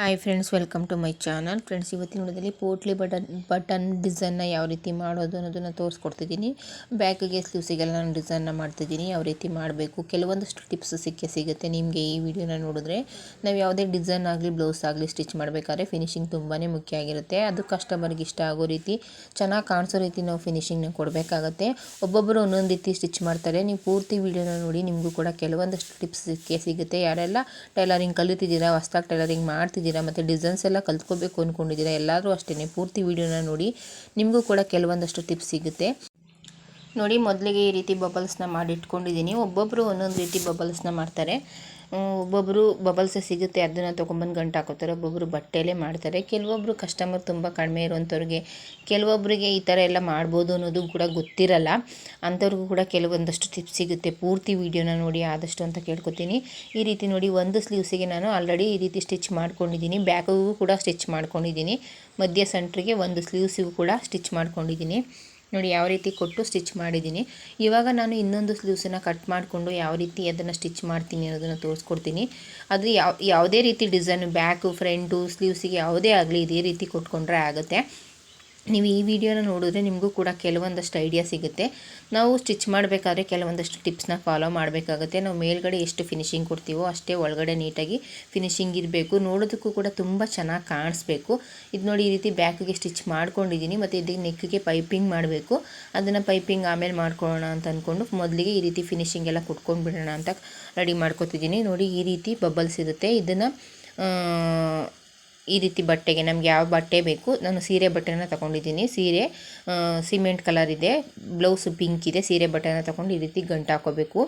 Hi friends welcome to my channel friends ಇವತ್ತಿನ ನೋಡೋದಲ್ಲಿ potli button button ಡಿಸೈನ್ನ ಯಾವ ರೀತಿ ಮಾಡೋದು ಅನ್ನೋದನ್ನು ತೋರಿಸ್ಕೊಡ್ತಿದ್ದೀನಿ. ಬ್ಯಾಕಿಗೆ ಸ್ಲೀವ್ಸಿಗೆಲ್ಲ ನಾನು ಡಿಸೈನ್ನ ಮಾಡ್ತಿದ್ದೀನಿ. ಯಾವ ರೀತಿ ಮಾಡಬೇಕು? ಕೆಲವೊಂದಷ್ಟು ಟಿಪ್ಸ್ ಸಿಕ್ಕೇ ಸಿಗುತ್ತೆ ನಿಮಗೆ ಈ ವಿಡಿಯೋನ ನೋಡಿದ್ರೆ. ನಾವು ಯಾವುದೇ ಡಿಸೈನ್ ಆಗಲಿ ಬ್ಲೌಸ್ ಆಗಲಿ ಸ್ಟಿಚ್ ಮಾಡಬೇಕಾದ್ರೆ ಫಿನಿಶಿಂಗ್ ತುಂಬಾ ಮುಖ್ಯ ಆಗಿರುತ್ತೆ. ಅದು ಕಸ್ಟಮರ್ಗೆ ಇಷ್ಟ ಆಗೋ ರೀತಿ, ಚೆನ್ನಾಗಿ ಕಾಣಿಸೋ ರೀತಿ ನಾವು ಫಿನಿಷಿಂಗ್ನ ಕೊಡಬೇಕಾಗತ್ತೆ. ಒಬ್ಬೊಬ್ಬರು ಒಂದೊಂದು ರೀತಿ ಸ್ಟಿಚ್ ಮಾಡ್ತಾರೆ. ನೀವು ಪೂರ್ತಿ ವಿಡಿಯೋನ ನೋಡಿ ನಿಮಗೂ ಕೂಡ ಕೆಲವೊಂದಷ್ಟು ಟಿಪ್ಸ್ ಸಿಕ್ಕೇ ಸಿಗುತ್ತೆ. ಯಾರೆಲ್ಲ ಟೈಲರಿಂಗ್ ಕಲಿತಿದ್ದೀರಾ, ಹೊಸ್ದಾಗಿ ಟೈಲರಿಂಗ್ ಮಾಡ್ತಿದ್ದೀರಾ ಮತ್ತು ಡಿಸೈನ್ಸ್ ಎಲ್ಲ ಕಲ್ತ್ಕೋಬೇಕು ಅಂದ್ಕೊಂಡಿದ್ದೀರಾ ಎಲ್ಲರೂ ಅಷ್ಟೇ ಪೂರ್ತಿ ವಿಡಿಯೋನ ನೋಡಿ ನಿಮಗೂ ಕೂಡ ಕೆಲವೊಂದಷ್ಟು ಟಿಪ್ಸ್ ಸಿಗುತ್ತೆ. ನೋಡಿ ಮೊದಲಿಗೆ ಈ ರೀತಿ ಬಬಲ್ಸ್ನ ಮಾಡಿಟ್ಕೊಂಡಿದ್ದೀನಿ. ಒಬ್ಬೊಬ್ಬರು ಒಂದೊಂದು ರೀತಿ ಬಬಲ್ಸ್ನ ಮಾಡ್ತಾರೆ. ಒಬ್ಬೊಬ್ಬರು ಬಬಲ್ಸ್ ಸಿಗುತ್ತೆ, ಅದನ್ನು ತೊಗೊಂಬಂದು ಗಂಟು ಹಾಕೋತಾರೆ ಒಬ್ಬೊಬ್ಬರು ಬಟ್ಟೆಯಲ್ಲೇ ಮಾಡ್ತಾರೆ. ಕೆಲವೊಬ್ಬರು ಕಸ್ಟಮರ್ ತುಂಬ ಕಡಿಮೆ ಇರುವಂಥವ್ರಿಗೆ ಕೆಲವೊಬ್ಬರಿಗೆ ಈ ಥರ ಎಲ್ಲ ಮಾಡ್ಬೋದು ಅನ್ನೋದು ಕೂಡ ಗೊತ್ತಿರಲ್ಲ. ಅಂಥವ್ರಿಗೂ ಕೂಡ ಕೆಲವೊಂದಷ್ಟು ಟಿಪ್ಸ್ ಸಿಗುತ್ತೆ. ಪೂರ್ತಿ ವೀಡಿಯೋನ ನೋಡಿ ಆದಷ್ಟು ಅಂತ ಕೇಳ್ಕೊತೀನಿ. ಈ ರೀತಿ ನೋಡಿ ಒಂದು ಸ್ಲೀವ್ಸಿಗೆ ನಾನು ಆಲ್ರೆಡಿ ಈ ರೀತಿ ಸ್ಟಿಚ್ ಮಾಡ್ಕೊಂಡಿದ್ದೀನಿ. ಬ್ಯಾಕಿಗೂ ಕೂಡ ಸ್ಟಿಚ್ ಮಾಡ್ಕೊಂಡಿದ್ದೀನಿ. ಮಧ್ಯ ಸೆಂಟ್ರಿಗೆ ಒಂದು ಸ್ಲೀವ್ಸಿಗೂ ಕೂಡ ಸ್ಟಿಚ್ ಮಾಡ್ಕೊಂಡಿದ್ದೀನಿ. ನೋಡಿ ಯಾವ ರೀತಿ ಕೊಟ್ಟು ಸ್ಟಿಚ್ ಮಾಡಿದ್ದೀನಿ. ಇವಾಗ ನಾನು ಇನ್ನೊಂದು ಸ್ಲೀವ್ಸನ್ನು ಕಟ್ ಮಾಡಿಕೊಂಡು ಯಾವ ರೀತಿ ಅದನ್ನು ಸ್ಟಿಚ್ ಮಾಡ್ತೀನಿ ಅನ್ನೋದನ್ನು ತೋರಿಸ್ಕೊಡ್ತೀನಿ. ಅದು ಯಾವ, ಯಾವುದೇ ರೀತಿ ಡಿಸೈನ್ ಬ್ಯಾಕು, ಫ್ರಂಟು, ಸ್ಲೀವ್ಸಿಗೆ ಯಾವುದೇ ಆಗಲಿ ಇದೇ ರೀತಿ ಕೊಟ್ಕೊಂಡ್ರೆ ಆಗುತ್ತೆ. ನೀವು ಈ ವಿಡಿಯೋನ ನೋಡಿದ್ರೆ ನಿಮಗೂ ಕೂಡ ಕೆಲವೊಂದಷ್ಟು ಐಡಿಯಾ ಸಿಗುತ್ತೆ. ನಾವು ಸ್ಟಿಚ್ ಮಾಡಬೇಕಾದ್ರೆ ಕೆಲವೊಂದಷ್ಟು ಟಿಪ್ಸ್ನ ಫಾಲೋ ಮಾಡಬೇಕಾಗುತ್ತೆ. ನಾವು ಮೇಲ್ಗಡೆ ಎಷ್ಟು ಫಿನಿಶಿಂಗ್ ಕೊಡ್ತೀವೋ ಅಷ್ಟೇ ಒಳಗಡೆ ನೀಟಾಗಿ ಫಿನಿಶಿಂಗ್ ಇರಬೇಕು. ನೋಡೋದಕ್ಕೂ ಕೂಡ ತುಂಬ ಚೆನ್ನಾಗಿ ಕಾಣಿಸ್ಬೇಕು. ಇದು ನೋಡಿ ಈ ರೀತಿ ಬ್ಯಾಕಿಗೆ ಸ್ಟಿಚ್ ಮಾಡ್ಕೊಂಡಿದ್ದೀನಿ. ಮತ್ತು ಇದಕ್ಕೆ ನೆಕ್ಕಿಗೆ ಪೈಪಿಂಗ್ ಮಾಡಬೇಕು. ಅದನ್ನು ಪೈಪಿಂಗ್ ಆಮೇಲೆ ಮಾಡ್ಕೊಳ್ಳೋಣ ಅಂತ ಅಂದ್ಕೊಂಡು ಮೊದಲಿಗೆ ಈ ರೀತಿ ಫಿನಿಶಿಂಗ್ ಎಲ್ಲ ಕುಟ್ಕೊಂಡು ಬಿಡೋಣ ಅಂತ ರೆಡಿ ಮಾಡ್ಕೊತಿದ್ದೀನಿ. ನೋಡಿ ಈ ರೀತಿ ಬಬಲ್ಸ್ ಇರುತ್ತೆ. ಇದನ್ನು ಈ ರೀತಿ ಬಟ್ಟೆಗೆ ನಮಗೆ ಯಾವ ಬಟ್ಟೆ ಬೇಕು, ನಾನು ಸೀರೆ ಬಟ್ಟೆನ ತಗೊಂಡಿದ್ದೀನಿ. ಸೀರೆ ಸಿಮೆಂಟ್ ಕಲರ್ ಇದೆ, ಬ್ಲೌಸ್ ಪಿಂಕ್ ಇದೆ, ಸೀರೆ ಬಟ್ಟೆನ ತಗೊಂಡು ಈ ರೀತಿ ಗಂಟು ಹಾಕೋಬೇಕು.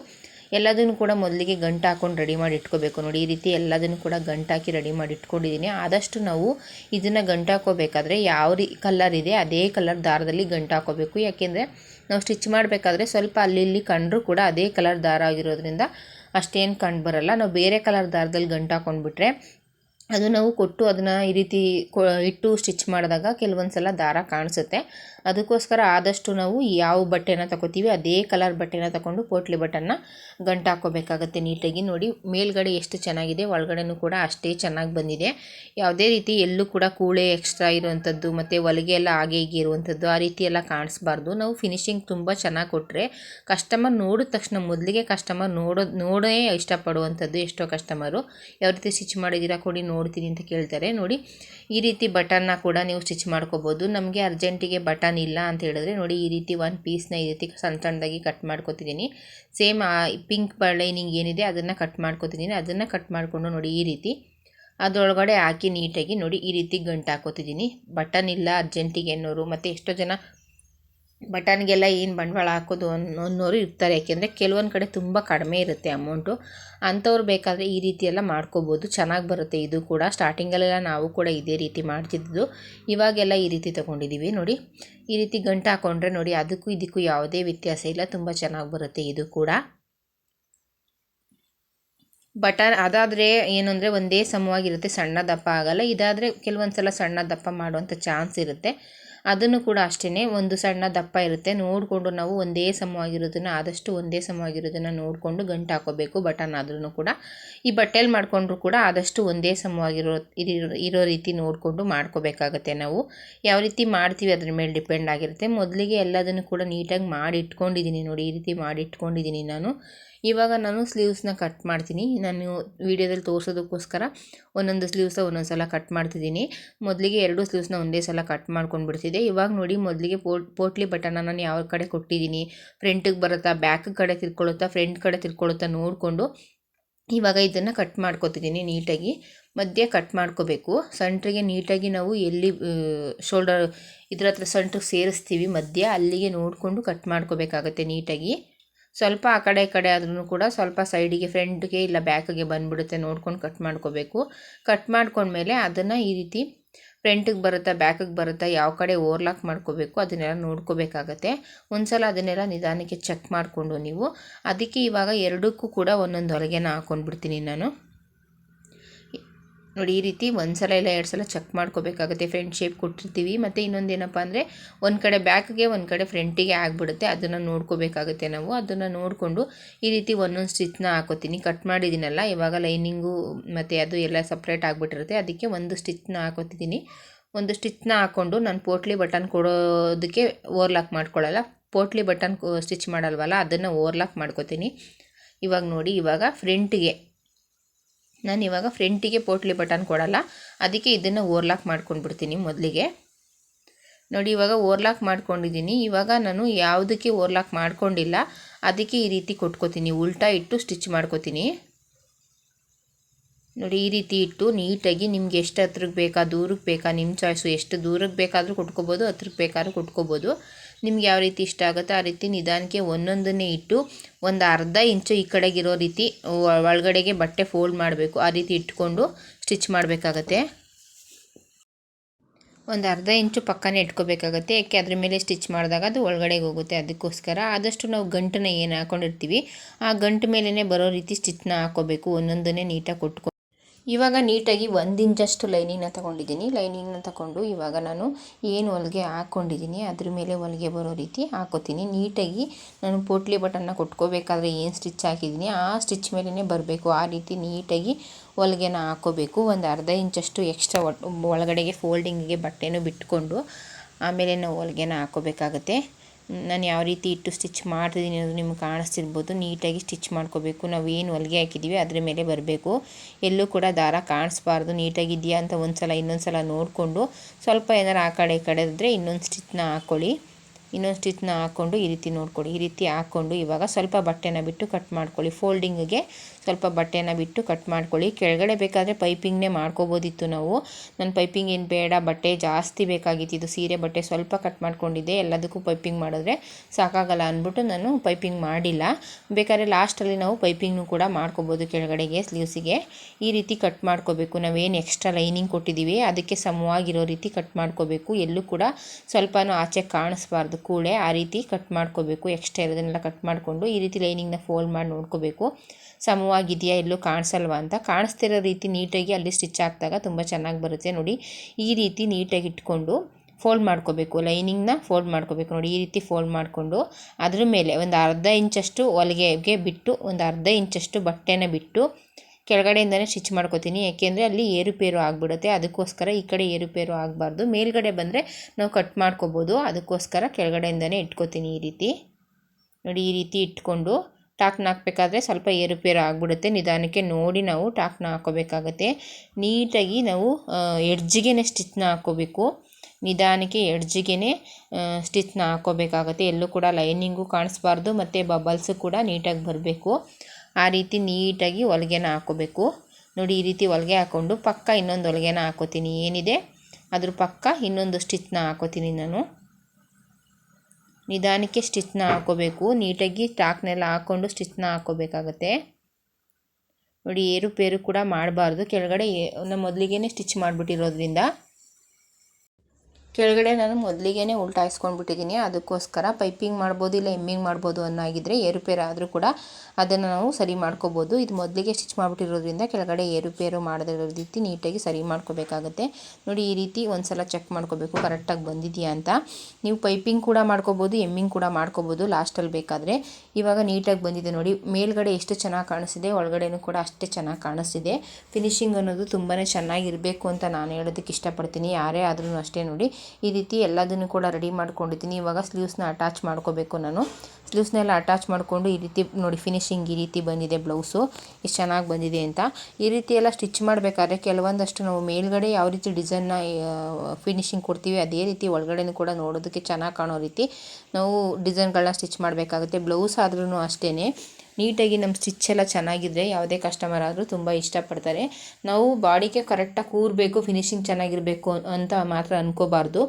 ಎಲ್ಲದನ್ನು ಕೂಡ ಮೊದಲಿಗೆ ಗಂಟು ಹಾಕೊಂಡು ರೆಡಿ ಮಾಡಿ ಇಟ್ಕೋಬೇಕು. ನೋಡಿ, ಈ ರೀತಿ ಎಲ್ಲದನ್ನು ಕೂಡ ಗಂಟು ಹಾಕಿ ರೆಡಿ ಮಾಡಿ ಇಟ್ಕೊಂಡಿದ್ದೀನಿ. ಆದಷ್ಟು ನಾವು ಇದನ್ನು ಗಂಟು ಹಾಕೋಬೇಕಾದ್ರೆ ಯಾವ ರೀ, ಕಲರ್ ಇದೆ, ಅದೇ ಕಲರ್ ದಾರದಲ್ಲಿ ಗಂಟು ಹಾಕೋಬೇಕು. ಯಾಕೆಂದರೆ ನಾವು ಸ್ಟಿಚ್ ಮಾಡಬೇಕಾದ್ರೆ ಸ್ವಲ್ಪ ಅಲ್ಲಿ ಇಲ್ಲಿ ಕಂಡರೂ ಕೂಡ ಅದೇ ಕಲರ್ ದಾರ ಆಗಿರೋದ್ರಿಂದ ಅಷ್ಟೇನು ಕಂಡು ಬರಲ್ಲ. ನಾವು ಬೇರೆ ಕಲರ್ ದಾರದಲ್ಲಿ ಗಂಟು ಹಾಕೊಂಡ್ಬಿಟ್ರೆ ಅದು ನಾವು ಕೊಟ್ಟು ಅದನ್ನು ಈ ರೀತಿ ಕೊ ಇಟ್ಟು ಸ್ಟಿಚ್ ಮಾಡಿದಾಗ ಕೆಲವೊಂದು ಸಲ ದಾರ ಕಾಣಿಸುತ್ತೆ. ಅದಕ್ಕೋಸ್ಕರ ಆದಷ್ಟು ನಾವು ಯಾವ ಬಟ್ಟೆನ ತಗೋತೀವಿ, ಅದೇ ಕಲರ್ ಬಟ್ಟೆನ ತಗೊಂಡು ಪೋಟ್ಲಿ ಬಟನ್ನ ಗಂಟು ಹಾಕೋಬೇಕಾಗತ್ತೆ ನೀಟಾಗಿ ನೋಡಿ. ಮೇಲ್ಗಡೆ ಎಷ್ಟು ಚೆನ್ನಾಗಿದೆ, ಒಳಗಡೆನೂ ಕೂಡ ಅಷ್ಟೇ ಚೆನ್ನಾಗಿ ಬಂದಿದೆ. ಯಾವುದೇ ರೀತಿ ಎಲ್ಲೂ ಕೂಡ ಕೂಳೆ ಎಕ್ಸ್ಟ್ರಾ ಇರುವಂಥದ್ದು, ಮತ್ತು ಹೊಲಿಗೆ ಎಲ್ಲ ಹಾಗೆ ಹೀಗೆ ಇರುವಂಥದ್ದು, ಆ ರೀತಿ ಎಲ್ಲ ಕಾಣಿಸ್ಬಾರ್ದು. ನಾವು ಫಿನಿಶಿಂಗ್ ತುಂಬ ಚೆನ್ನಾಗಿ ಕೊಟ್ಟರೆ ಕಸ್ಟಮರ್ ನೋಡಿದ ತಕ್ಷಣ ಮೊದಲಿಗೆ ಕಸ್ಟಮರ್ ನೋಡೋದು ನೋಡೇ ಇಷ್ಟಪಡುವಂಥದ್ದು ಎಷ್ಟೋ ಕಸ್ಟಮರು ಯಾವ ರೀತಿ ಸ್ಟಿಚ್ ಮಾಡಿದ್ದೀರಾ, ಕೊಡಿ ನೋಡ್ತೀನಿ ಅಂತ ಕೇಳ್ತಾರೆ. ನೋಡಿ, ಈ ರೀತಿ ಬಟನ್ನ ಕೂಡ ನೀವು ಸ್ಟಿಚ್ ಮಾಡ್ಕೋಬೋದು. ನಮಗೆ ಅರ್ಜೆಂಟಿಗೆ ಬಟನ್ ಇಲ್ಲ ಅಂತ ಹೇಳಿದ್ರೆ ನೋಡಿ, ಈ ರೀತಿ ಒಂದು ಪೀಸ್ನ ಈ ರೀತಿ ಸಣ್ಣ ಸಣ್ಣದಾಗಿ ಕಟ್ ಮಾಡ್ಕೋತಿದ್ದೀನಿ. ಸೇಮ್ ಪಿಂಕ್ ಲೈನಿಂಗ್ ಏನಿದೆ ಅದನ್ನು ಕಟ್ ಮಾಡ್ಕೋತಿದ್ದೀನಿ. ಅದನ್ನು ಕಟ್ ಮಾಡಿಕೊಂಡು ನೋಡಿ, ಈ ರೀತಿ ಅದರೊಳಗಡೆ ಹಾಕಿ ನೀಟಾಗಿ ನೋಡಿ, ಈ ರೀತಿ ಗಂಟು ಹಾಕೋತಿದ್ದೀನಿ. ಬಟನ್ ಇಲ್ಲ, ಅರ್ಜೆಂಟಿಗೆ ಅನ್ನೋರು ಮತ್ತು ಎಷ್ಟೋ ಜನ ಬಟನ್ಗೆಲ್ಲ ಏನು ಬಂಡವಾಳ ಹಾಕೋದು ಅನ್ನೋ ಅನ್ನೋರು ಇರ್ತಾರೆ. ಯಾಕೆಂದರೆ ಕೆಲವೊಂದು ಕಡೆ ತುಂಬ ಕಡಿಮೆ ಇರುತ್ತೆ ಅಮೌಂಟು. ಅಂಥವ್ರು ಬೇಕಾದರೆ ಈ ರೀತಿ ಎಲ್ಲ ಮಾಡ್ಕೋಬೋದು. ಚೆನ್ನಾಗಿ ಬರುತ್ತೆ ಇದು ಕೂಡ. ಸ್ಟಾರ್ಟಿಂಗಲ್ಲೆಲ್ಲ ನಾವು ಕೂಡ ಇದೇ ರೀತಿ ಮಾಡ್ತಿದ್ದು. ಇವಾಗೆಲ್ಲ ಈ ರೀತಿ ತೊಗೊಂಡಿದ್ದೀವಿ ನೋಡಿ, ಈ ರೀತಿ ಗಂಟು ಹಾಕೊಂಡ್ರೆ ನೋಡಿ, ಅದಕ್ಕೂ ಇದಕ್ಕೂ ಯಾವುದೇ ವ್ಯತ್ಯಾಸ ಇಲ್ಲ. ತುಂಬ ಚೆನ್ನಾಗಿ ಬರುತ್ತೆ ಇದು ಕೂಡ. ಬಟನ್, ಅದಾದರೆ ಏನಂದರೆ ಒಂದೇ ಸಮವಾಗಿರುತ್ತೆ. ಸಣ್ಣ ದಪ್ಪ ಆಗಲ್ಲ. ಇದಾದರೆ ಕೆಲವೊಂದು ಸಲ ಸಣ್ಣ ದಪ್ಪ ಮಾಡುವಂಥ ಚಾನ್ಸ್ ಇರುತ್ತೆ. ಅದನ್ನು ಕೂಡ ಅಷ್ಟೇ ಒಂದು ಸಣ್ಣ ದಪ್ಪ ಇರುತ್ತೆ. ನೋಡಿಕೊಂಡು ನಾವು ಒಂದೇ ಸಮವಾಗಿರೋದನ್ನು, ಆದಷ್ಟು ಒಂದೇ ಸಮವಾಗಿರೋದನ್ನು ನೋಡಿಕೊಂಡು ಗಂಟು ಹಾಕೋಬೇಕು. ಬಟನ್ ಆದ್ರೂ ಕೂಡ. ಈ ಬಟ್ಟೆಯಲ್ಲಿ ಮಾಡಿಕೊಂಡ್ರು ಕೂಡ ಆದಷ್ಟು ಒಂದೇ ಸಮವಾಗಿರೋ, ಇರೋ ರೀತಿ ನೋಡಿಕೊಂಡು ಮಾಡ್ಕೋಬೇಕಾಗತ್ತೆ ನಾವು. ಯಾವ ರೀತಿ ಮಾಡ್ತೀವಿ ಅದ್ರ ಮೇಲೆ ಡಿಪೆಂಡ್ ಆಗಿರುತ್ತೆ. ಮೊದಲಿಗೆ ಎಲ್ಲದನ್ನು ಕೂಡ ನೀಟಾಗಿ ಮಾಡಿ ಇಟ್ಕೊಂಡಿದ್ದೀನಿ ನೋಡಿ, ಈ ರೀತಿ ಮಾಡಿ ಇಟ್ಕೊಂಡಿದ್ದೀನಿ ನಾನು. ಇವಾಗ ನಾನು ಸ್ಲೀವ್ಸ್ನ ಕಟ್ ಮಾಡ್ತೀನಿ. ನಾನು ವೀಡಿಯೋದಲ್ಲಿ ತೋರಿಸೋದಕ್ಕೋಸ್ಕರ ಒಂದೊಂದು ಸ್ಲೀವ್ಸ ಒಂದೊಂದು ಸಲ ಕಟ್ ಮಾಡ್ತಿದ್ದೀನಿ. ಮೊದಲಿಗೆ ಎರಡು ಸ್ಲೀವ್ಸ್ನ ಒಂದೇ ಸಲ ಕಟ್ ಮಾಡ್ಕೊಂಡು ಬಿಡ್ತಿದ್ದೆ ಇವಾಗ ನೋಡಿ ಮೊದಲಿಗೆ ಪೋರ್ಟ್ ಪೋಟ್ಲಿ ಬಟನ್ನ ನಾನು ಯಾವ ಕಡೆ ಕೊಟ್ಟಿದ್ದೀನಿ ಫ್ರಂಟಿಗೆ ಬರುತ್ತಾ ಬ್ಯಾಕ್ ಕಡೆ ತಿರ್ಕೊಳ್ಳುತ್ತಾ ಫ್ರಂಟ್ ಕಡೆ ತಿರ್ಕೊಳ್ಳುತ್ತಾ ನೋಡಿಕೊಂಡು ಇವಾಗ ಇದನ್ನು ಕಟ್ ಮಾಡ್ಕೊತಿದ್ದೀನಿ ನೀಟಾಗಿ. ಮಧ್ಯೆ ಕಟ್ ಮಾಡ್ಕೋಬೇಕು. ಸೆಂಟ್ರಿಗೆ ನೀಟಾಗಿ ನಾವು ಎಲ್ಲಿ ಶೋಲ್ಡರ್ ಇದ್ರ ಹತ್ರ ಸೆಂಟ್ರಿಗೆ ಸೇರಿಸ್ತೀವಿ ಮಧ್ಯೆ, ಅಲ್ಲಿಗೆ ನೋಡಿಕೊಂಡು ಕಟ್ ಮಾಡ್ಕೋಬೇಕಾಗತ್ತೆ ನೀಟಾಗಿ. ಸ್ವಲ್ಪ ಆ ಕಡೆ, ಈ ಕಡೆ ಆದ್ರೂ ಕೂಡ ಸ್ವಲ್ಪ ಸೈಡಿಗೆ ಫ್ರಂಟ್ಗೆ ಇಲ್ಲ ಬ್ಯಾಕಿಗೆ ಬಂದುಬಿಡುತ್ತೆ ನೋಡ್ಕೊಂಡು ಕಟ್ ಮಾಡ್ಕೋಬೇಕು. ಕಟ್ ಮಾಡ್ಕೊಂಡ್ಮೇಲೆ ಅದನ್ನು ಈ ರೀತಿ ಫ್ರಂಟಿಗೆ ಬರುತ್ತಾ, ಬ್ಯಾಕಿಗೆ ಬರುತ್ತಾ, ಯಾವ ಕಡೆ ಓವರ್ಲಾಕ್ ಮಾಡ್ಕೋಬೇಕು ಅದನ್ನೆಲ್ಲ ನೋಡ್ಕೋಬೇಕಾಗತ್ತೆ. ಒಂದ್ಸಲ ಅದನ್ನೆಲ್ಲ ನಿಧಾನಕ್ಕೆ ಚೆಕ್ ಮಾಡಿಕೊಂಡು ನೀವು. ಅದಕ್ಕೆ ಇವಾಗ ಎರಡಕ್ಕೂ ಕೂಡ ಒಂದೊಂದು ಹೊಲಿಗೆನ ಹಾಕ್ಕೊಂಡ್ಬಿಡ್ತೀನಿ ನಾನು. ನೋಡಿ, ಈ ರೀತಿ ಒಂದು ಸಲ ಇಲ್ಲ ಎರಡು ಸಲ ಚೆಕ್ ಮಾಡ್ಕೋಬೇಕಾಗುತ್ತೆ. ಫ್ರಂಟ್ ಶೇಪ್ ಕೊಟ್ಟಿರ್ತೀವಿ. ಮತ್ತು ಇನ್ನೊಂದೇನಪ್ಪ ಅಂದರೆ, ಒಂದು ಕಡೆ ಬ್ಯಾಕ್ಗೆ ಒಂದು ಕಡೆ ಫ್ರಂಟಿಗೆ ಆಗಿಬಿಡುತ್ತೆ. ಅದನ್ನು ನೋಡ್ಕೋಬೇಕಾಗುತ್ತೆ ನಾವು. ಅದನ್ನು ನೋಡಿಕೊಂಡು ಈ ರೀತಿ ಒಂದೊಂದು ಸ್ಟಿಚ್ನ ಹಾಕೋತೀನಿ. ಕಟ್ ಮಾಡಿದ್ದೀನಲ್ಲ ಇವಾಗ ಲೈನಿಂಗು ಮತ್ತು ಅದು ಎಲ್ಲ ಸಪ್ರೇಟ್ ಆಗಿಬಿಟ್ಟಿರುತ್ತೆ. ಅದಕ್ಕೆ ಒಂದು ಸ್ಟಿಚ್ನ ಹಾಕೋತಿದ್ದೀನಿ. ಒಂದು ಸ್ಟಿಚ್ನ ಹಾಕ್ಕೊಂಡು ನಾನು ಪೋಟ್ಲಿ ಬಟನ್ ಕೊಡೋದಕ್ಕೆ ಓವರ್ಲಾಕ್ ಮಾಡ್ಕೊಳ್ಳಲ್ಲ. ಪೋಟ್ಲಿ ಬಟನ್ ಸ್ಟಿಚ್ ಮಾಡಲ್ವಲ್ಲ, ಅದನ್ನು ಓವರ್ಲಾಕ್ ಮಾಡ್ಕೋತೀನಿ. ಇವಾಗ ನೋಡಿ, ಇವಾಗ ಫ್ರಂಟಿಗೆ ನಾನು ಇವಾಗ ಫ್ರಂಟಿಗೆ ಪೋಟ್ಲಿ ಬಟನ್ ಕೊಡಲ್ಲ. ಅದಕ್ಕೆ ಇದನ್ನು ಓರ್ಲಾಕ್ ಮಾಡ್ಕೊಂಡ್ಬಿಡ್ತೀನಿ ಮೊದಲಿಗೆ. ನೋಡಿ, ಇವಾಗ ಓರ್ಲಾಕ್ ಮಾಡ್ಕೊಂಡಿದ್ದೀನಿ. ಇವಾಗ ನಾನು ಯಾವುದಕ್ಕೆ ಓರ್ಲಾಕ್ ಮಾಡ್ಕೊಂಡಿಲ್ಲ, ಅದಕ್ಕೆ ಈ ರೀತಿ ಕೊಟ್ಕೋತೀನಿ. ಉಲ್ಟಾ ಇಟ್ಟು ಸ್ಟಿಚ್ ಮಾಡ್ಕೋತೀನಿ. ನೋಡಿ, ಈ ರೀತಿ ಇಟ್ಟು ನೀಟಾಗಿ ನಿಮ್ಗೆ ಎಷ್ಟು ಹತ್ರಕ್ಕೆ ಬೇಕಾ, ದೂರಕ್ಕೆ ಬೇಕಾ ನಿಮ್ಮ ಚಾಯ್ಸು ಎಷ್ಟು ದೂರಕ್ಕೆ ಬೇಕಾದರೂ ಕೊಟ್ಕೋಬೋದು, ಹತ್ರಕ್ಕೆ ಬೇಕಾದ್ರೂ ಕೊಟ್ಕೋಬೋದು. ನಿಮ್ಗೆ ಯಾವ ರೀತಿ ಇಷ್ಟ ಆಗುತ್ತೋ ಆ ರೀತಿ ನಿಧಾನಕ್ಕೆ ಒಂದೊಂದನ್ನೇ ಇಟ್ಟು ಒಂದು ಅರ್ಧ ಇಂಚು ಈ ಕಡೆಗಿರೋ ರೀತಿ ಒಳಗಡೆಗೆ ಬಟ್ಟೆ ಫೋಲ್ಡ್ ಮಾಡಬೇಕು. ಆ ರೀತಿ ಇಟ್ಕೊಂಡು ಸ್ಟಿಚ್ ಮಾಡಬೇಕಾಗತ್ತೆ. ಒಂದು ಅರ್ಧ ಇಂಚು ಪಕ್ಕನೇ ಇಟ್ಕೋಬೇಕಾಗತ್ತೆ. ಯಾಕೆ ಅದ್ರ ಮೇಲೆ ಸ್ಟಿಚ್ ಮಾಡಿದಾಗ ಅದು ಒಳಗಡೆಗೆ ಹೋಗುತ್ತೆ. ಅದಕ್ಕೋಸ್ಕರ ಆದಷ್ಟು ನಾವು ಗಂಟನ್ನ ಏನು ಹಾಕೊಂಡಿರ್ತೀವಿ, ಆ ಗಂಟು ಮೇಲೇ ಬರೋ ರೀತಿ ಸ್ಟಿಚ್ನ ಹಾಕೋಬೇಕು. ಒಂದೊಂದನ್ನೇ ನೀಟಾಗಿ ಕೊಟ್ಕೊ ಇವಾಗ ನೀಟಾಗಿ ಒಂದು ಇಂಚಷ್ಟು ಲೈನಿಂಗ್ನ ತಗೊಂಡಿದ್ದೀನಿ. ಲೈನಿಂಗ್ನ ತಗೊಂಡು ಇವಾಗ ನಾನು ಏನು ಹೊಲಿಗೆ ಹಾಕ್ಕೊಂಡಿದ್ದೀನಿ, ಅದ್ರ ಮೇಲೆ ಹೊಲಿಗೆ ಬರೋ ರೀತಿ ಹಾಕೋತೀನಿ. ನೀಟಾಗಿ ನಾನು ಪೋಟ್ಲಿ ಬಟನ್ನ ಕೊಟ್ಕೋಬೇಕಾದ್ರೆ ಏನು ಸ್ಟಿಚ್ ಹಾಕಿದ್ದೀನಿ, ಆ ಸ್ಟಿಚ್ ಮೇಲೇ ಬರಬೇಕು. ಆ ರೀತಿ ನೀಟಾಗಿ ಹೊಲಿಗೆನ ಹಾಕೋಬೇಕು. ಒಂದು ಅರ್ಧ ಇಂಚಷ್ಟು ಎಕ್ಸ್ಟ್ರಾ ಒಳಗಡೆಗೆ ಫೋಲ್ಡಿಂಗಿಗೆ ಬಟ್ಟೆನೂ ಬಿಟ್ಕೊಂಡು ಆಮೇಲೆ ನಾವು ಹೊಲಿಗೆನ ಹಾಕೋಬೇಕಾಗತ್ತೆ. ನಾನು ಯಾವ ರೀತಿ ಇಟ್ಟು ಸ್ಟಿಚ್ ಮಾಡ್ತಿದ್ದೀನಿ ಅನ್ನೋದು ನಿಮ್ಗೆ ಕಾಣಿಸ್ತಿರ್ಬೋದು. ನೀಟಾಗಿ ಸ್ಟಿಚ್ ಮಾಡ್ಕೋಬೇಕು. ನಾವು ಏನು ಹೊಲಿಗೆ ಹಾಕಿದ್ದೀವಿ ಅದ್ರ ಮೇಲೆ ಬರಬೇಕು. ಎಲ್ಲೂ ಕೂಡ ದಾರ ಕಾಣಿಸ್ಬಾರ್ದು. ನೀಟಾಗಿದೆಯಾ ಅಂತ ಒಂದು ಸಲ ಇನ್ನೊಂದು ಸಲ ನೋಡಿಕೊಂಡು ಸ್ವಲ್ಪ ಏನಾರು ಆ ಕಡೆ ಈ ಕಡೆ ಇದ್ದರೆ ಇನ್ನೊಂದು ಸ್ಟಿಚ್ನ ಹಾಕ್ಕೊಳ್ಳಿ ಇನ್ನೊಂದು ಸ್ಟಿಚ್ನ ಹಾಕ್ಕೊಂಡು ಈ ರೀತಿ ನೋಡ್ಕೊಳ್ಳಿ. ಈ ರೀತಿ ಹಾಕ್ಕೊಂಡು ಇವಾಗ ಸ್ವಲ್ಪ ಬಟ್ಟೆನ ಬಿಟ್ಟು ಕಟ್ ಮಾಡ್ಕೊಳ್ಳಿ. ಫೋಲ್ಡಿಂಗಿಗೆ ಸ್ವಲ್ಪ ಬಟ್ಟೆನ ಬಿಟ್ಟು ಕಟ್ ಮಾಡ್ಕೊಳ್ಳಿ. ಕೆಳಗಡೆ ಬೇಕಾದರೆ ಪೈಪಿಂಗ್ನೇ ಮಾಡ್ಕೋಬೋದಿತ್ತು ನಾವು. ನನ್ನ ಪೈಪಿಂಗ್ ಏನು ಬೇಡ, ಬಟ್ಟೆ ಜಾಸ್ತಿ ಬೇಕಾಗಿತ್ತು. ಇದು ಸೀರೆ, ಬಟ್ಟೆ ಸ್ವಲ್ಪ ಕಟ್ ಮಾಡ್ಕೊಂಡಿದ್ದೆ. ಎಲ್ಲದಕ್ಕೂ ಪೈಪಿಂಗ್ ಮಾಡಿದ್ರೆ ಸಾಕಾಗಲ್ಲ ಅಂದ್ಬಿಟ್ಟು ನಾನು ಪೈಪಿಂಗ್ ಮಾಡಿಲ್ಲ. ಬೇಕಾದ್ರೆ ಲಾಸ್ಟಲ್ಲಿ ನಾವು ಪೈಪಿಂಗ್ನು ಕೂಡ ಮಾಡ್ಕೋಬೋದು ಕೆಳಗಡೆಗೆ, ಸ್ಲೀವ್ಸಿಗೆ. ಈ ರೀತಿ ಕಟ್ ಮಾಡ್ಕೋಬೇಕು. ನಾವೇನು ಎಕ್ಸ್ಟ್ರಾ ಲೈನಿಂಗ್ ಕೊಟ್ಟಿದ್ದೀವಿ, ಅದಕ್ಕೆ ಸಮವಾಗಿರೋ ರೀತಿ ಕಟ್ ಮಾಡ್ಕೋಬೇಕು. ಎಲ್ಲೂ ಕೂಡ ಸ್ವಲ್ಪನೂ ಆಚೆ ಕಾಣಿಸ್ಬಾರ್ದು. ಕೂಳೆ ಆ ರೀತಿ ಕಟ್ ಮಾಡ್ಕೋಬೇಕು. ಎಕ್ಸ್ಟ್ರಾ ಇರೋದನ್ನೆಲ್ಲ ಕಟ್ ಮಾಡಿಕೊಂಡು ಈ ರೀತಿ ಲೈನಿಂಗ್ನ ಫೋಲ್ಡ್ ಮಾಡಿ ನೋಡ್ಕೋಬೇಕು. ಸಮವಾಗಿದೆಯಾ ಎಲ್ಲೂ ಕಾಣಿಸಲ್ವಾ ಅಂತ ಕಾಣಿಸ್ತಿರೋ ರೀತಿ ನೀಟಾಗಿ ಅಲ್ಲಿ ಸ್ಟಿಚ್ ಹಾಕಿದಾಗ ತುಂಬ ಚೆನ್ನಾಗಿ ಬರುತ್ತೆ. ನೋಡಿ, ಈ ರೀತಿ ನೀಟಾಗಿ ಇಟ್ಕೊಂಡು ಫೋಲ್ಡ್ ಮಾಡ್ಕೋಬೇಕು. ಲೈನಿಂಗ್ನ ಫೋಲ್ಡ್ ಮಾಡ್ಕೋಬೇಕು. ನೋಡಿ, ಈ ರೀತಿ ಫೋಲ್ಡ್ ಮಾಡಿಕೊಂಡು ಅದ್ರ ಮೇಲೆ ಒಂದು ಅರ್ಧ ಇಂಚಷ್ಟು ಹೊಲಿಗೆಗೆ ಬಿಟ್ಟು ಒಂದು ಅರ್ಧ ಇಂಚಷ್ಟು ಬಟ್ಟೆನ ಬಿಟ್ಟು ಕೆಳಗಡೆಯಿಂದನೇ ಸ್ಟಿಚ್ ಮಾಡ್ಕೋತೀನಿ. ಏಕೆಂದರೆ ಅಲ್ಲಿ ಏರುಪೇರು ಆಗಿಬಿಡುತ್ತೆ. ಅದಕ್ಕೋಸ್ಕರ ಈ ಕಡೆ ಏರುಪೇರು ಆಗಬಾರ್ದು. ಮೇಲ್ಗಡೆ ಬಂದರೆ ನಾವು ಕಟ್ ಮಾಡ್ಕೋಬೋದು. ಅದಕ್ಕೋಸ್ಕರ ಕೆಳಗಡೆಯಿಂದನೇ ಇಟ್ಕೋತೀನಿ ಈ ರೀತಿ. ನೋಡಿ, ಈ ರೀತಿ ಇಟ್ಕೊಂಡು ಟಾಕ್ನ ಹಾಕಬೇಕಾದ್ರೆ ಸ್ವಲ್ಪ ಏರುಪೇರು ಆಗಿಬಿಡುತ್ತೆ. ನಿಧಾನಕ್ಕೆ ನೋಡಿ ನಾವು ಟಾಕ್ನ ಹಾಕೋಬೇಕಾಗತ್ತೆ ನೀಟಾಗಿ ನಾವು ಎಡ್ಜಿಗೆ ಸ್ಟಿಚ್ನ ಹಾಕೋಬೇಕು ನಿಧಾನಕ್ಕೆ ಎಡ್ಜಿಗೆ ಸ್ಟಿಚ್ನ ಹಾಕೋಬೇಕಾಗತ್ತೆ ಎಲ್ಲೂ ಕೂಡ ಲೈನಿಂಗು ಕಾಣಿಸ್ಬಾರ್ದು. ಮತ್ತು ಬಬಲ್ಸು ಕೂಡ ನೀಟಾಗಿ ಬರಬೇಕು. ಆ ರೀತಿ ನೀಟಾಗಿ ಹೊಲಿಗೆನ ಹಾಕ್ಕೋಬೇಕು ನೋಡಿ, ಈ ರೀತಿ ಹೊಲಿಗೆ ಹಾಕ್ಕೊಂಡು ಪಕ್ಕ ಇನ್ನೊಂದು ಹೊಲಿಗೆನ ಹಾಕೋತೀನಿ. ಏನಿದೆ? ಅದ್ರ ಪಕ್ಕ ಇನ್ನೊಂದು ಸ್ಟಿಚ್ನ ಹಾಕೋತೀನಿ ನಾನು. ನಿಧಾನಕ್ಕೆ ಸ್ಟಿಚ್ನ ಹಾಕೋಬೇಕು. ನೀಟಾಗಿ ಟಾಕ್ನೆಲ್ಲ ಹಾಕ್ಕೊಂಡು ಸ್ಟಿಚ್ನ ಹಾಕೋಬೇಕಾಗತ್ತೆ. ನೋಡಿ, ಏರುಪೇರು ಕೂಡ ಮಾಡಬಾರ್ದು. ಕೆಳಗಡೆ ನಮ್ಮ ಮೊದಲಿಗೆ ಸ್ಟಿಚ್ ಮಾಡಿಬಿಟ್ಟಿರೋದ್ರಿಂದ ಕೆಳಗಡೆ ನಾನು ಮೊದಲಿಗೆ ಉಲ್ಟಾಯಿಸ್ಕೊಂಡ್ಬಿಟ್ಟಿದ್ದೀನಿ. ಅದಕ್ಕೋಸ್ಕರ ಪೈಪಿಂಗ್ ಮಾಡ್ಬೋದು, ಇಲ್ಲ ಎಮ್ಮಿಂಗ್ ಮಾಡ್ಬೋದು ಅನ್ನಾಗಿದ್ದರೆ ಏರುಪೇರು ಆದರೂ ಕೂಡ ಅದನ್ನು ನಾವು ಸರಿ ಮಾಡ್ಕೋಬೋದು. ಇದು ಮೊದಲಿಗೆ ಸ್ಟಿಚ್ ಮಾಡಿಬಿಟ್ಟಿರೋದ್ರಿಂದ ಕೆಳಗಡೆ ಏರುಪೇರು ಮಾಡದಿರೋ ರೀತಿ ನೀಟಾಗಿ ಸರಿ ಮಾಡ್ಕೋಬೇಕಾಗುತ್ತೆ. ನೋಡಿ, ಈ ರೀತಿ ಒಂದು ಸಲ ಚೆಕ್ ಮಾಡ್ಕೋಬೇಕು. ಕರೆಕ್ಟಾಗಿ ಬಂದಿದೆಯಾ ಅಂತ. ನೀವು ಪೈಪಿಂಗ್ ಕೂಡ ಮಾಡ್ಕೋಬೋದು ಎಮ್ಮಿಂಗ್ ಕೂಡ ಮಾಡ್ಕೋಬೋದು ಲಾಸ್ಟಲ್ಲಿ ಬೇಕಾದರೆ. ಇವಾಗ ನೀಟಾಗಿ ಬಂದಿದೆ ನೋಡಿ. ಮೇಲ್ಗಡೆ ಎಷ್ಟು ಚೆನ್ನಾಗಿ ಕಾಣಿಸಿದೆ ಒಳಗಡೆನೂ ಕೂಡ ಅಷ್ಟೇ ಚೆನ್ನಾಗಿ ಕಾಣಿಸ್ತಿದೆ. ಫಿನಿಶಿಂಗ್ ಅನ್ನೋದು ತುಂಬಾ ಚೆನ್ನಾಗಿರಬೇಕು ಅಂತ ನಾನು ಹೇಳೋದಕ್ಕೆ ಇಷ್ಟಪಡ್ತೀನಿ. ಯಾರೇ ಆದ್ರೂ ಅಷ್ಟೇ ನೋಡಿ. ಈ ರೀತಿ ಎಲ್ಲದನ್ನು ಕೂಡ ರೆಡಿ ಮಾಡ್ಕೊಂಡಿದ್ದೀನಿ. ಇವಾಗ ಸ್ಲೀವ್ಸ್ನ ಅಟ್ಯಾಚ್ ಮಾಡ್ಕೋಬೇಕು ನಾನು. ಸ್ಲೀವ್ಸ್ನೆಲ್ಲ ಅಟ್ಯಾಚ್ ಮಾಡಿಕೊಂಡು ಈ ರೀತಿ ನೋಡಿ ಫಿನಿಶಿಂಗ್ ಈ ರೀತಿ ಬಂದಿದೆ ಬ್ಲೌಸು ಇಷ್ಟು ಚೆನ್ನಾಗಿ ಬಂದಿದೆ ಅಂತ. ಈ ರೀತಿ ಎಲ್ಲ ಸ್ಟಿಚ್ ಮಾಡಬೇಕಾದ್ರೆ ಕೆಲವೊಂದಷ್ಟು ನಾವು ಮೇಲ್ಗಡೆ ಯಾವ ರೀತಿ ಡಿಸೈನ್ನ ಫಿನಿಶಿಂಗ್ ಕೊಡ್ತೀವಿ ಅದೇ ರೀತಿ ಒಳಗಡೆನೂ ಕೂಡ ನೋಡೋದಕ್ಕೆ ಚೆನ್ನಾಗಿ ಕಾಣೋ ರೀತಿ ನಾವು ಡಿಸೈನ್ಗಳನ್ನ ಸ್ಟಿಚ್ ಮಾಡಬೇಕಾಗುತ್ತೆ. ಬ್ಲೌಸ್ ಆದ್ರೂ ಅಷ್ಟೇ ನೀಟಾಗಿ ನಮ್ಮ ಸ್ಟಿಚ್ ಎಲ್ಲ ಚೆನ್ನಾಗಿದ್ರೆ ಯಾವುದೇ ಕಸ್ಟಮರ್ ಆದರೂ ತುಂಬ ಇಷ್ಟಪಡ್ತಾರೆ. ನಾವು ಬಾಡಿಗೆ ಕರೆಕ್ಟಾಗಿ ಕೂರಬೇಕು ಫಿನಿಶಿಂಗ್ ಚೆನ್ನಾಗಿರಬೇಕು ಅಂತ ಮಾತ್ರ ಅಂದ್ಕೋಬಾರ್ದು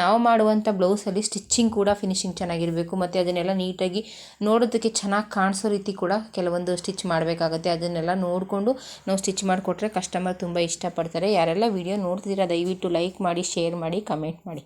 ನಾವು ಮಾಡುವಂಥ ಬ್ಲೌಸಲ್ಲಿ ಸ್ಟಿಚ್ಚಿಂಗ್ ಕೂಡ ಫಿನಿಶಿಂಗ್ ಚೆನ್ನಾಗಿರಬೇಕು. ಮತ್ತು ಅದನ್ನೆಲ್ಲ ನೀಟಾಗಿ ನೋಡೋದಕ್ಕೆ ಚೆನ್ನಾಗಿ ಕಾಣಿಸೋ ರೀತಿ ಕೂಡ ಕೆಲವೊಂದು ಸ್ಟಿಚ್ ಮಾಡಬೇಕಾಗುತ್ತೆ. ಅದನ್ನೆಲ್ಲ ನೋಡಿಕೊಂಡು ನಾವು ಸ್ಟಿಚ್ ಮಾಡಿಕೊಟ್ರೆ ಕಸ್ಟಮರ್ ತುಂಬ ಇಷ್ಟಪಡ್ತಾರೆ. ಯಾರೆಲ್ಲ ವಿಡಿಯೋ ನೋಡ್ತಿದ್ದೀರಾ, ದಯವಿಟ್ಟು ಲೈಕ್ ಮಾಡಿ ಶೇರ್ ಮಾಡಿ ಕಮೆಂಟ್ ಮಾಡಿ.